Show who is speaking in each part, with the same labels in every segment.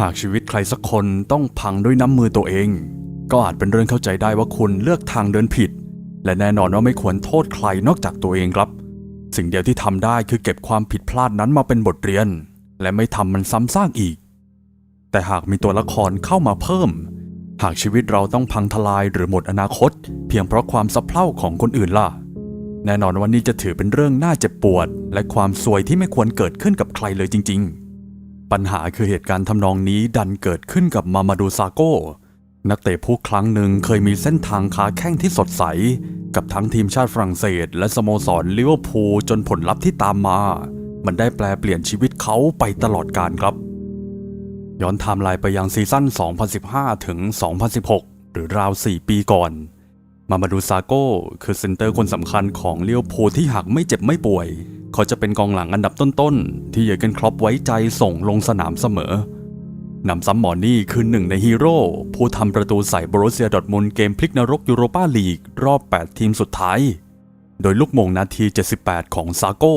Speaker 1: หากชีวิตใครสักคนต้องพังด้วยน้ำมือตัวเอง ก็อาจเป็นเรื่องเข้าใจได้ว่าคุณเลือกทางเดินผิด และแน่นอนว่าไม่ควรโทษใครนอกจากตัวเองครับ สิ่งเดียวที่ทำได้คือเก็บความผิดพลาดนั้นมาเป็นบทเรียน และไม่ทำมันซ้ำซากอีก แต่หากมีตัวละครเข้ามาเพิ่ม หากชีวิตเราต้องพังทลายหรือหมดอนาคต เพียงเพราะความสะเพร่าของคนอื่นล่ะ แน่นอนว่านี่จะถือเป็นเรื่องน่าเจ็บปวด และความซวยที่ไม่ควรเกิดขึ้นกับใครเลยจริง ๆ ปัญหาคือเหตุการณ์ทำนองนี้ดันเกิดขึ้นกับมามาดูซาโก้ นักเตะผู้ครั้งหนึ่งเคยมีเส้นทางค้าแข้งที่สดใส กับทั้งทีมชาติฝรั่งเศส และสโมสรลิเวอร์พูลจนผลลัพธ์ที่ตามมา มันได้แปลเปลี่ยนชีวิตเขาไปตลอดกาลครับ ย้อนไทม์ไลน์ไปยังซีซั่น 2015 ถึง 2016 หรือราว 4 ปีก่อน มามาดูซาโก้คือเซนเตอร์คนสำคัญของเลิเวอร์พูลที่หากไม่เจ็บไม่ป่วย เขาจะเป็นกองหลังอันดับต้นๆ ที่เยอเกนครอปไว้ใจส่งลงสนามเสมอนำซ้ำหมอนี่คือหนึ่งในฮีโร่ผู้ทำประตูใส่บรูเซียดอทมุนเกมพลิกนรกยูโรปาลีก รอบ 8 ทีมสุดท้าย โดยลูกมงนาที 78 ของซาโก้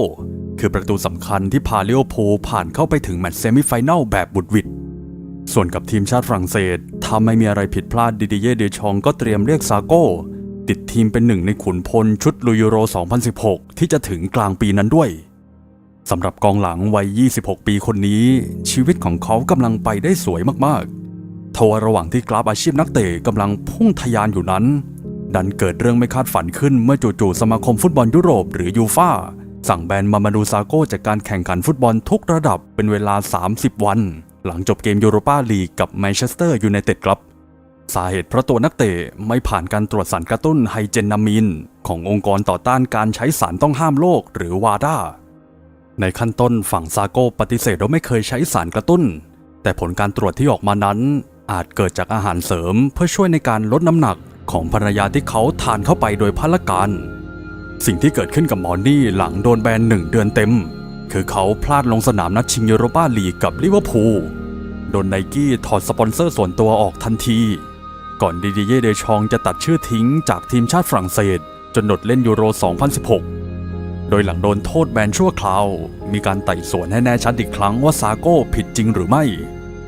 Speaker 1: คือประตูสำคัญที่พาเลิเวอร์พูลผ่านเข้าไปถึงแมตช์เซมิไฟแนลแบบบุดวิดส่วนกับทีมชาติฝรั่งเศสถ้าไม่มีอะไรผิดพลาดดิดิเย่เดชองก็เตรียมเรียกซาโก้ ติดทีมเป็นหนึ่งในขุนพลชุดลุยยูโร 2016 ที่จะถึงกลางปีนั้นด้วยสำหรับกองหลังวัย 26 ปีคนนี้ ชีวิตของเขากำลังไปได้สวยมากๆ ทว่าระหว่างที่กราฟอาชีพนักเตะกำลังพุ่งทะยานอยู่นั้น ดันเกิดเรื่องไม่คาดฝันขึ้นเมื่อจู่ๆสมาคมฟุตบอลยุโรปหรือยูฟาสั่งแบนมามาดูซาโก้จากการแข่งขันฟุตบอลทุกระดับเป็นเวลา 30 วัน หลังจบเกมยูโรปาลีกกับแมนเชสเตอร์ยูไนเต็ดครับ สาเหตุเพราะตัวนักเตะไม่ผ่านการตรวจสารกระตุ้นไฮเจนนามิน ขององค์กรต่อต้านการใช้สารต้องห้ามโลกหรือวาดาในขั้นต้นฝั่งซาโก้ปฏิเสธว่าไม่เคยใช้สารกระตุ้น แต่ผลการตรวจที่ออกมานั้น อาจเกิดจากอาหารเสริมเพื่อช่วยในการลดน้ำหนักของภรรยาที่เขาทานเข้าไปโดยพละการ สิ่งที่เกิดขึ้นกับมอนี่หลังโดนแบนหนึ่งเดือนเต็ม คือเขาพลาดลงสนามนัดชิงยูโรปาลีกกับลิเวอร์พูลโดนไนกี้ถอดสปอนเซอร์ส่วนตัวออกทันที ก่อนดิดิเย่เดชองจะตัดชื่อทิ้งจากทีมชาติฝรั่งเศส จนหนดเล่นยูโร 2016 โดยหลังโดนโทษแบนชั่วคราว มีการไต่สวนให้แน่ชัดอีกครั้งว่าซาโก้ผิดจริงหรือไม่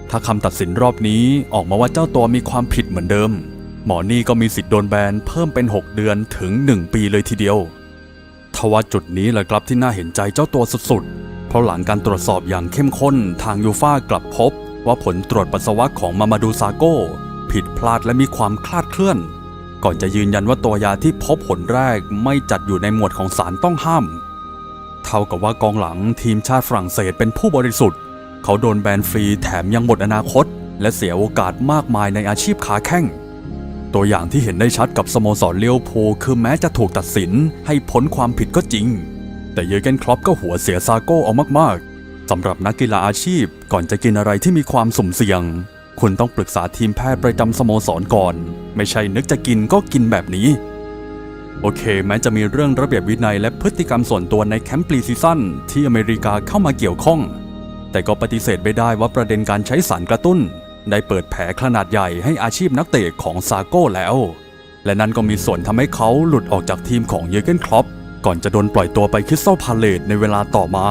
Speaker 1: ถ้าคำตัดสินรอบนี้ออกมาว่าเจ้าตัวมีความผิดเหมือนเดิม หมอนี่ก็มีสิทธิ์โดนแบนเพิ่มเป็น 6 เดือนถึง 1 ปีเลยทีเดียวทว่าจุดนี้แหละครับที่น่าเห็นใจเจ้าตัวสุดๆ เพราะหลังการตรวจสอบอย่างเข้มข้นทางยูฟ่ากลับพบ ว่าผลตรวจปัสสาวะของมามาดูซาโก้ ผิดพลาดและมีความคลาดเคลื่อน ก่อนจะยืนยันว่าตัวยาที่พบผลแรกไม่จัดอยู่ในหมวดของสารต้องห้าม เท่ากับว่ากองหลังทีมชาติฝรั่งเศสเป็นผู้บริสุทธิ์ เขาโดนแบนฟรีแถมยังหมดอนาคต และเสียโอกาสมากมายในอาชีพขาแข้งตัวอย่างที่เห็นได้ชัดกับสโมสรเลี้ยวโพคือแม้จะถูกตัดสินให้พ้นความผิดก็จริง แต่เยอร์เกนครอปก็หัวเสียซาโก้เอามากๆสำหรับนักกีฬาอาชีพก่อนจะกินอะไรที่มีความสุ่มเสี่ยง คุณต้องปรึกษาทีมแพทย์ประจำสโมสรก่อน ไม่ใช่นึกจะกินก็กินแบบนี้ โอเค แม้จะมีเรื่องระเบียบวินัยและพฤติกรรมส่วนตัวในแคมป์ปรีซีซั่นที่อเมริกาเข้ามาเกี่ยวข้อง แต่ก็ปฏิเสธไม่ได้ว่าประเด็นการใช้สารกระตุ้น ได้เปิดแผลขนาดใหญ่ให้อาชีพนักเตะของซาโก้แล้ว และนั่นก็มีส่วนทำให้เขาหลุดออกจากทีมของเยอร์เกนครอปก่อนจะโดนปล่อยตัวไปคริสตัลพาเลตในเวลาต่อมา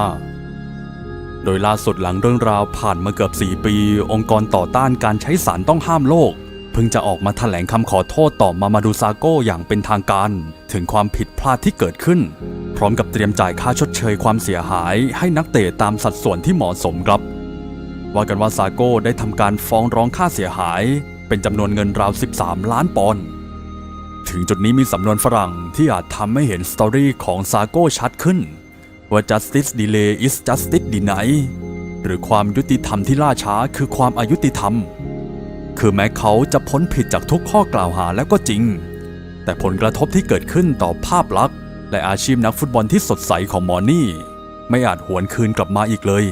Speaker 1: โดยล่าสุดหลังเรื่องราวผ่านมาเกือบ 4 ปี องค์กรต่อต้านการใช้สารต้องห้ามโลก เพิ่งจะออกมาแถลงคำขอโทษต่อมามาดูซาโก้อย่างเป็นทางการ ถึงความผิดพลาดที่เกิดขึ้น พร้อมกับเตรียมจ่ายค่าชดเชยความเสียหายให้นักเตะตามสัดส่วนที่เหมาะสมครับ ว่ากันว่าซาโก้ได้ทำการฟ้องร้องค่าเสียหาย เป็นจำนวนเงินราว 13 ล้านปอนด์ถึงจุดนี้มีสำนวนฝรั่งที่อาจทำให้เห็นสตอรี่ของซาโก้ชัดขึ้น ว่า justice delay is justice deny หรือความยุติธรรมที่ล่าช้าคือความอายุติธรรม คือแม้เขาจะพ้นผิดจากทุกข้อกล่าวหาแล้วก็จริง แต่ผลกระทบที่เกิดขึ้นต่อภาพลักษณ์ และอาชีพนักฟุตบอลที่สดใสของมอนี่ ไม่อาจหวนคืนกลับมาอีกเลย